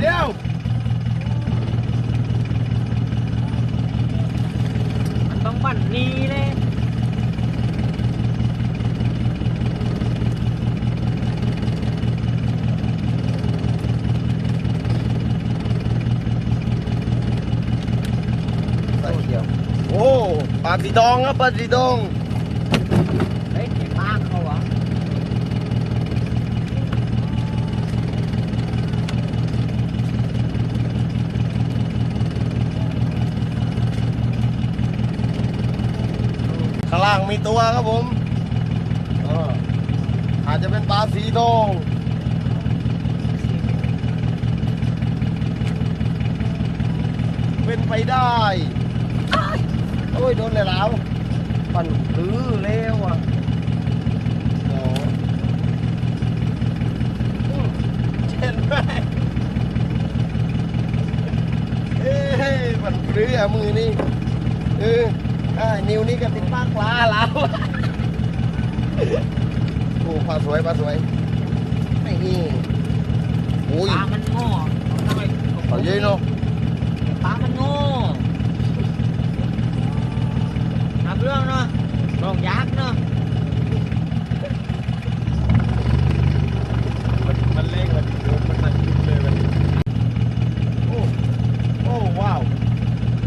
เดี๋ยวมันต้องบั่นนี้เลย ใส่เขียว โอ้ปลาสีทองครับปลาสีทอง เฮ้ยเจ็บมากเขาวะ ข้างล่างมีตัวครับผมอาจจะเป็นปลาสีทองเป็นไปได้โอ้ยโดนเลยแล้วปั่นรื้อเร็วอะโอ้อืมเช่นไหมเอ้ยปั่นรื้ออะมือนี่เออ นิ้วนี่ก็ติดปากปลาแล้วโอ้ปลาสวยปลาสวยนี่โอ้ยปลามันโง่ทำไมเอาเยอะเนาะปลามันโง่ทำเรื่องเนาะลองยักษ์เนาะมันมันเล่งมันเดินมันมันขึ้นเลยมันโอ้โอ้ว้าว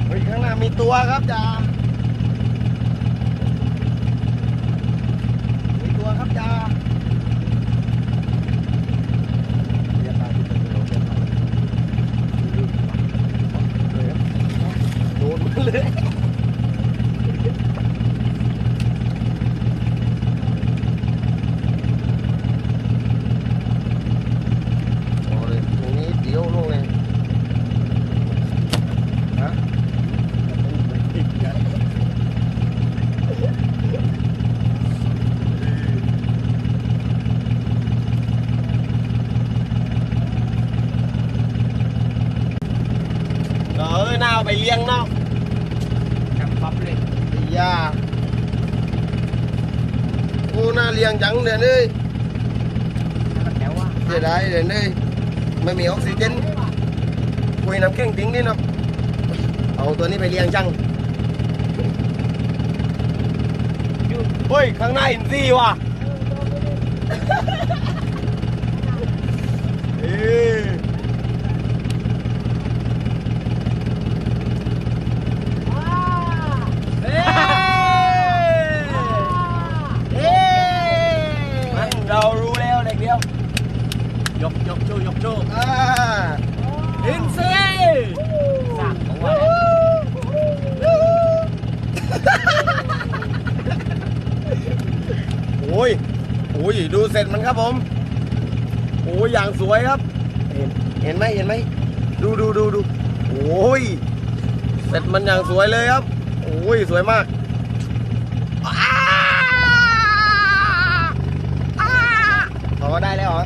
เฮ้ยข้างหน้ามีตัวครับจ่ามีตัวครับจ่าเรียกตามที่เป็นเราเรียกตามโดนมันเลยโอ้เลยตรงนี้เดี๋ยวลงเลยฮะเออห น้าเอาไปเลี้ยงเนาะจำปั๊บเลยไอ้ยาโอ้น่าเลี้ยงจังเดี๋ยวนี้มันแถวว่าเสียดายเดี๋ยวนี้ไม่มีออกซิเจนคุยน้ำแข็งทิ้งนี่เนาะเอาตัวนี้ไปเลี้ยงจังเฮ้ย ข้างหน้าเห็นซี่ว่ะเอ้ย เอ้ยเอ้ย มันเรารู้แล้วเด็กเดียวย กยกชูยกชู อ่า อินซีสั่งของว่า โอ้ยโอ้ยดูเสร็จมันครับผมโอ้ยอย่างสวยครับ เห็นเห็นไหมเห็นไหมดูดูดูดูโอ้ยเสร็จมันอย่างสวยเลยครับโอ้ยสวยมากอ้าอ้าพอได้แล้วเหรอ